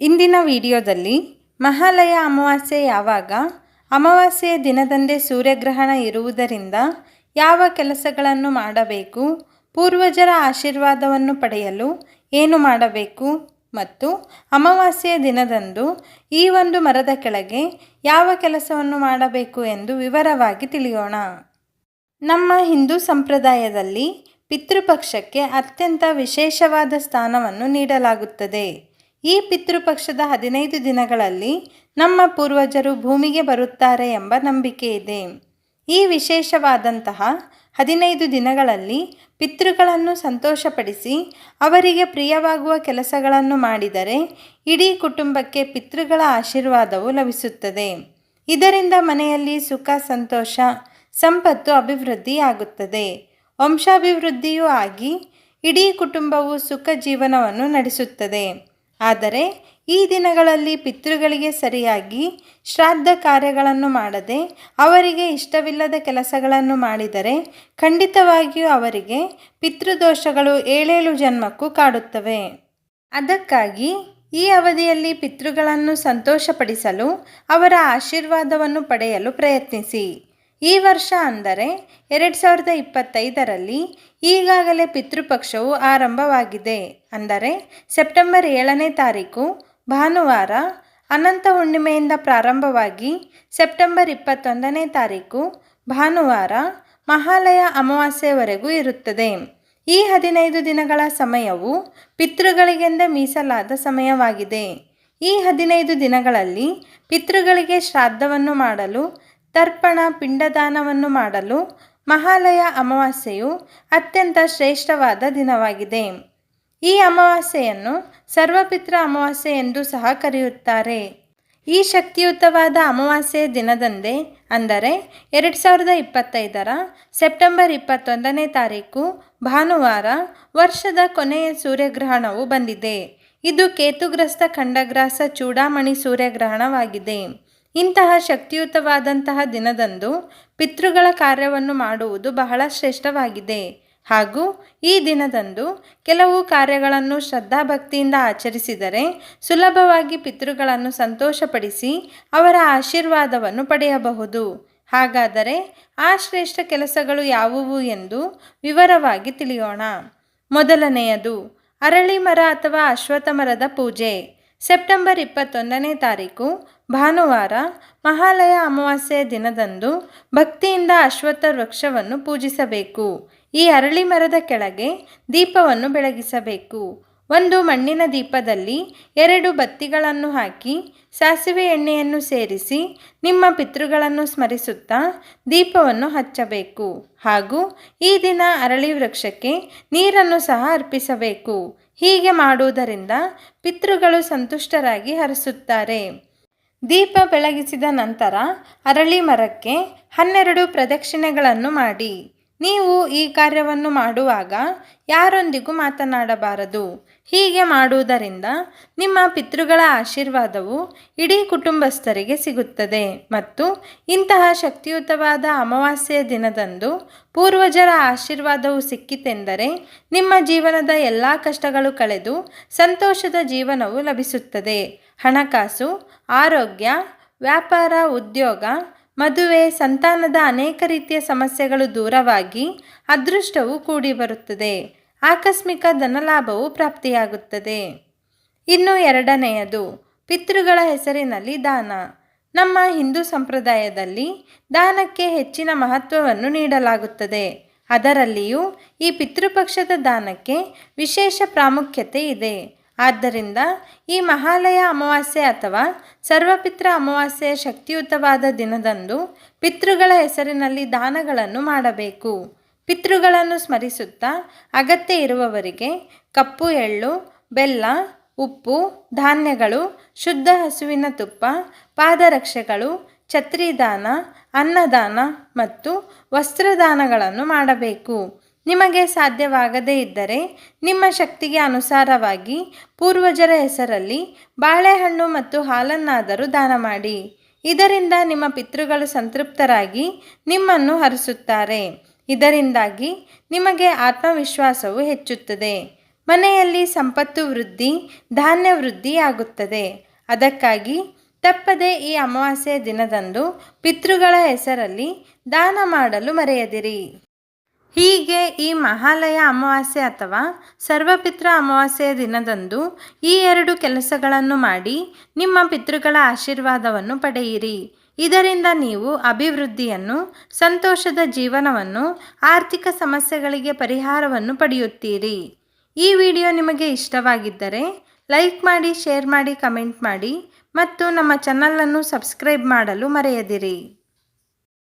ಇಂದಿನ ವಿಡಿಯೋದಲ್ಲಿ ಮಹಾಲಯ ಅಮಾವಾಸ್ಯೆ ಯಾವಾಗ, ಅಮಾವಾಸ್ಯೆಯ ದಿನದಂದೇ ಸೂರ್ಯಗ್ರಹಣ ಇರುವುದರಿಂದ ಯಾವ ಕೆಲಸಗಳನ್ನು ಮಾಡಬೇಕು, ಪೂರ್ವಜರ ಆಶೀರ್ವಾದವನ್ನು ಪಡೆಯಲು ಏನು ಮಾಡಬೇಕು ಮತ್ತು ಅಮಾವಾಸ್ಯೆಯ ದಿನದಂದು ಈ ಒಂದು ಮರದ ಕೆಳಗೆ ಯಾವ ಕೆಲಸವನ್ನು ಮಾಡಬೇಕು ಎಂದು ವಿವರವಾಗಿ ತಿಳಿಯೋಣ. ನಮ್ಮ ಹಿಂದೂ ಸಂಪ್ರದಾಯದಲ್ಲಿ ಪಿತೃಪಕ್ಷಕ್ಕೆ ಅತ್ಯಂತ ವಿಶೇಷವಾದ ಸ್ಥಾನವನ್ನು ನೀಡಲಾಗುತ್ತದೆ. ಈ ಪಿತೃಪಕ್ಷದ ಹದಿನೈದು ದಿನಗಳಲ್ಲಿ ನಮ್ಮ ಪೂರ್ವಜರು ಭೂಮಿಗೆ ಬರುತ್ತಾರೆ ಎಂಬ ನಂಬಿಕೆ ಇದೆ. ಈ ವಿಶೇಷವಾದಂತಹ ಹದಿನೈದು ದಿನಗಳಲ್ಲಿ ಪಿತೃಗಳನ್ನು ಸಂತೋಷಪಡಿಸಿ ಅವರಿಗೆ ಪ್ರಿಯವಾಗುವ ಕೆಲಸಗಳನ್ನು ಮಾಡಿದರೆ ಇಡೀ ಕುಟುಂಬಕ್ಕೆ ಪಿತೃಗಳ ಆಶೀರ್ವಾದವು ಲಭಿಸುತ್ತದೆ. ಇದರಿಂದ ಮನೆಯಲ್ಲಿ ಸುಖ, ಸಂತೋಷ, ಸಂಪತ್ತು ಅಭಿವೃದ್ಧಿಯಾಗುತ್ತದೆ. ವಂಶಾಭಿವೃದ್ಧಿಯೂ ಆಗಿ ಇಡೀ ಕುಟುಂಬವು ಸುಖ ಜೀವನವನ್ನು ನಡೆಸುತ್ತದೆ. ಆದರೆ ಈ ದಿನಗಳಲ್ಲಿ ಪಿತೃಗಳಿಗೆ ಸರಿಯಾಗಿ ಶ್ರಾದ್ದ ಕಾರ್ಯಗಳನ್ನು ಮಾಡದೆ ಅವರಿಗೆ ಇಷ್ಟವಿಲ್ಲದ ಕೆಲಸಗಳನ್ನು ಮಾಡಿದರೆ ಖಂಡಿತವಾಗಿಯೂ ಅವರಿಗೆ ಪಿತೃದೋಷಗಳು ಏಳೇಳು ಜನ್ಮಕ್ಕೂ ಕಾಡುತ್ತವೆ. ಅದಕ್ಕಾಗಿ ಈ ಅವಧಿಯಲ್ಲಿ ಪಿತೃಗಳನ್ನು ಸಂತೋಷಪಡಿಸಲು ಅವರ ಆಶೀರ್ವಾದವನ್ನು ಪಡೆಯಲು ಪ್ರಯತ್ನಿಸಿ. ಈ ವರ್ಷ ಅಂದರೆ ಎರಡು ಸಾವಿರದ ಇಪ್ಪತ್ತೈದರಲ್ಲಿ ಈಗಾಗಲೇ ಪಿತೃಪಕ್ಷವು ಆರಂಭವಾಗಿದೆ. ಅಂದರೆ ಸೆಪ್ಟೆಂಬರ್ ಏಳನೇ ತಾರೀಕು, ಭಾನುವಾರ, ಅನಂತ ಹುಣ್ಣಿಮೆಯಿಂದ ಪ್ರಾರಂಭವಾಗಿ ಸೆಪ್ಟೆಂಬರ್ ಇಪ್ಪತ್ತೊಂದನೇ ತಾರೀಕು, ಭಾನುವಾರ, ಮಹಾಲಯ ಅಮಾವಾಸ್ಯೆವರೆಗೂ ಇರುತ್ತದೆ. ಈ ಹದಿನೈದು ದಿನಗಳ ಸಮಯವು ಪಿತೃಗಳಿಗೆಂದೇ ಮೀಸಲಾದ ಸಮಯವಾಗಿದೆ. ಈ ಹದಿನೈದು ದಿನಗಳಲ್ಲಿ ಪಿತೃಗಳಿಗೆ ಶ್ರಾದ್ದವನ್ನು ಮಾಡಲು ತರ್ಪಣ ಪಿಂಡದಾನವನ್ನು ಮಾಡಲು ಮಹಾಲಯ ಅಮಾವಾಸ್ಯೆಯು ಅತ್ಯಂತ ಶ್ರೇಷ್ಠವಾದ ದಿನವಾಗಿದೆ. ಈ ಅಮಾವಾಸ್ಯೆಯನ್ನು ಸರ್ವಪಿತ್ರ ಅಮಾವಾಸ್ಯೆ ಎಂದು ಸಹ ಕರೆಯುತ್ತಾರೆ. ಈ ಶಕ್ತಿಯುತವಾದ ಅಮಾವಾಸ್ಯೆಯ ದಿನದಂದೇ ಅಂದರೆ ಎರಡು ಸಾವಿರದ ಇಪ್ಪತ್ತೈದರ ಸೆಪ್ಟೆಂಬರ್ ಇಪ್ಪತ್ತೊಂದನೇ ತಾರೀಕು ಭಾನುವಾರ ವರ್ಷದ ಕೊನೆಯ ಸೂರ್ಯಗ್ರಹಣವು ಬಂದಿದೆ. ಇದು ಕೇತುಗ್ರಸ್ತ ಖಂಡಗ್ರಾಸ ಚೂಡಾಮಣಿ ಸೂರ್ಯಗ್ರಹಣವಾಗಿದೆ. ಇಂತಹ ಶಕ್ತಿಯುತವಾದಂತಹ ದಿನದಂದು ಪಿತೃಗಳ ಕಾರ್ಯವನ್ನು ಮಾಡುವುದು ಬಹಳ ಶ್ರೇಷ್ಠವಾಗಿದೆ. ಹಾಗೂ ಈ ದಿನದಂದು ಕೆಲವು ಕಾರ್ಯಗಳನ್ನು ಶ್ರದ್ಧಾಭಕ್ತಿಯಿಂದ ಆಚರಿಸಿದರೆ ಸುಲಭವಾಗಿ ಪಿತೃಗಳನ್ನು ಸಂತೋಷಪಡಿಸಿ ಅವರ ಆಶೀರ್ವಾದವನ್ನು ಪಡೆಯಬಹುದು. ಹಾಗಾದರೆ ಆ ಶ್ರೇಷ್ಠ ಕೆಲಸಗಳು ಯಾವುವು ಎಂದು ವಿವರವಾಗಿ ತಿಳಿಯೋಣ. ಮೊದಲನೆಯದು, ಅರಳಿ ಮರ ಅಥವಾ ಅಶ್ವಥ ಮರದ ಪೂಜೆ. ಸೆಪ್ಟೆಂಬರ್ ಇಪ್ಪತ್ತೊಂದನೇ ತಾರೀಕು, ಭಾನುವಾರ, ಮಹಾಲಯ ಅಮಾವಾಸ್ಯೆಯ ದಿನದಂದು ಭಕ್ತಿಯಿಂದ ಅಶ್ವತ್ಥ ವೃಕ್ಷವನ್ನು ಪೂಜಿಸಬೇಕು. ಈ ಅರಳಿ ಮರದ ಕೆಳಗೆ ದೀಪವನ್ನು ಬೆಳಗಿಸಬೇಕು. ಒಂದು ಮಣ್ಣಿನ ದೀಪದಲ್ಲಿ ಎರಡು ಬತ್ತಿಗಳನ್ನು ಹಾಕಿ ಸಾಸಿವೆ ಎಣ್ಣೆಯನ್ನು ಸೇರಿಸಿ ನಿಮ್ಮ ಪಿತೃಗಳನ್ನು ಸ್ಮರಿಸುತ್ತಾ ದೀಪವನ್ನು ಹಚ್ಚಬೇಕು. ಹಾಗೂ ಈ ದಿನ ಅರಳಿ ವೃಕ್ಷಕ್ಕೆ ನೀರನ್ನು ಸಹ ಅರ್ಪಿಸಬೇಕು. ಹೀಗೆ ಮಾಡುವುದರಿಂದ ಪಿತೃಗಳು ಸಂತುಷ್ಟರಾಗಿ ಹರಿಸುತ್ತಾರೆ. ದೀಪ ಬೆಳಗಿಸಿದ ನಂತರ ಅರಳಿ ಮರಕ್ಕೆ ಹನ್ನೆರಡು ಪ್ರದಕ್ಷಿಣೆಗಳನ್ನು ಮಾಡಿ. ನೀವು ಈ ಕಾರ್ಯವನ್ನು ಮಾಡುವಾಗ ಯಾರೊಂದಿಗೂ ಮಾತನಾಡಬಾರದು. ಹೀಗೆ ಮಾಡುವುದರಿಂದ ನಿಮ್ಮ ಪಿತೃಗಳ ಆಶೀರ್ವಾದವು ಇಡೀ ಕುಟುಂಬಸ್ಥರಿಗೆ ಸಿಗುತ್ತದೆ ಮತ್ತು ಇಂತಹ ಶಕ್ತಿಯುತವಾದ ಅಮಾವಾಸ್ಯೆಯ ದಿನದಂದು ಪೂರ್ವಜರ ಆಶೀರ್ವಾದವು ಸಿಕ್ಕಿತೆಂದರೆ ನಿಮ್ಮ ಜೀವನದ ಎಲ್ಲ ಕಷ್ಟಗಳು ಕಳೆದು ಸಂತೋಷದ ಜೀವನವು ಲಭಿಸುತ್ತದೆ. ಹಣಕಾಸು, ಆರೋಗ್ಯ, ವ್ಯಾಪಾರ, ಉದ್ಯೋಗ ಮದುವೆ, ಸಂತಾನದ ಅನೇಕ ರೀತಿಯ ಸಮಸ್ಯೆಗಳು ದೂರವಾಗಿ ಅದೃಷ್ಟವು ಕೂಡಿ ಬರುತ್ತದೆ. ಆಕಸ್ಮಿಕ ಧನಲಾಭವು ಪ್ರಾಪ್ತಿಯಾಗುತ್ತದೆ. ಇನ್ನು ಎರಡನೆಯದು, ಪಿತೃಗಳ ಹೆಸರಿನಲ್ಲಿ ದಾನ. ನಮ್ಮ ಹಿಂದೂ ಸಂಪ್ರದಾಯದಲ್ಲಿ ದಾನಕ್ಕೆ ಹೆಚ್ಚಿನ ಮಹತ್ವವನ್ನು ನೀಡಲಾಗುತ್ತದೆ. ಅದರಲ್ಲಿಯೂ ಈ ಪಿತೃಪಕ್ಷದ ದಾನಕ್ಕೆ ವಿಶೇಷ ಪ್ರಾಮುಖ್ಯತೆ ಇದೆ. ಆದ್ದರಿಂದ ಈ ಮಹಾಲಯ ಅಮಾವಾಸ್ಯೆ ಅಥವಾ ಸರ್ವಪಿತ್ರ ಅಮಾವಾಸ್ಯೆಯ ಶಕ್ತಿಯುತವಾದ ದಿನದಂದು ಪಿತೃಗಳ ಹೆಸರಿನಲ್ಲಿ ದಾನಗಳನ್ನು ಮಾಡಬೇಕು. ಪಿತೃಗಳನ್ನು ಸ್ಮರಿಸುತ್ತಾ ಅಗತ್ಯ ಇರುವವರಿಗೆ ಕಪ್ಪು, ಎಳ್ಳು, ಬೆಲ್ಲ, ಉಪ್ಪು, ಧಾನ್ಯಗಳು, ಶುದ್ಧ ಹಸುವಿನ ತುಪ್ಪ, ಪಾದರಕ್ಷೆಗಳು, ಛತ್ರಿದಾನ, ಅನ್ನದಾನ ಮತ್ತು ವಸ್ತ್ರದಾನಗಳನ್ನು ಮಾಡಬೇಕು. ನಿಮಗೆ ಸಾಧ್ಯವಾಗದೇ ಇದ್ದರೆ ನಿಮ್ಮ ಶಕ್ತಿಗೆ ಅನುಸಾರವಾಗಿ ಪೂರ್ವಜರ ಹೆಸರಲ್ಲಿ ಬಾಳೆಹಣ್ಣು ಮತ್ತು ಹಾಲನ್ನಾದರೂ ದಾನ ಮಾಡಿ. ಇದರಿಂದ ನಿಮ್ಮ ಪಿತೃಗಳು ಸಂತೃಪ್ತರಾಗಿ ನಿಮ್ಮನ್ನು ಹರಿಸುತ್ತಾರೆ. ಇದರಿಂದಾಗಿ ನಿಮಗೆ ಆತ್ಮವಿಶ್ವಾಸವು ಹೆಚ್ಚುತ್ತದೆ. ಮನೆಯಲ್ಲಿ ಸಂಪತ್ತು ವೃದ್ಧಿ, ಧಾನ್ಯ ವೃದ್ಧಿಯಾಗುತ್ತದೆ. ಅದಕ್ಕಾಗಿ ತಪ್ಪದೆ ಈ ಅಮಾವಾಸ್ಯೆ ದಿನದಂದು ಪಿತೃಗಳ ಹೆಸರಲ್ಲಿ ದಾನ ಮಾಡಲು ಮರೆಯದಿರಿ. ಹೀಗೆ ಈ ಮಹಾಲಯ ಅಮಾವಾಸ್ಯೆ ಅಥವಾ ಸರ್ವಪಿತೃ ಅಮಾವಾಸ್ಯೆಯ ದಿನದಂದು ಈ ಎರಡು ಕೆಲಸಗಳನ್ನು ಮಾಡಿ ನಿಮ್ಮ ಪಿತೃಗಳ ಆಶೀರ್ವಾದವನ್ನು ಪಡೆಯಿರಿ. ಇದರಿಂದ ನೀವು ಅಭಿವೃದ್ಧಿಯನ್ನು, ಸಂತೋಷದ ಜೀವನವನ್ನು, ಆರ್ಥಿಕ ಸಮಸ್ಯೆಗಳಿಗೆ ಪರಿಹಾರವನ್ನು ಪಡೆಯುತ್ತೀರಿ. ಈ ವಿಡಿಯೋ ನಿಮಗೆ ಇಷ್ಟವಾಗಿದ್ದರೆ ಲೈಕ್ ಮಾಡಿ, ಶೇರ್ ಮಾಡಿ, ಕಮೆಂಟ್ ಮಾಡಿ ಮತ್ತು ನಮ್ಮ ಚಾನಲನ್ನು ಸಬ್ಸ್ಕ್ರೈಬ್ ಮಾಡಲು ಮರೆಯದಿರಿ.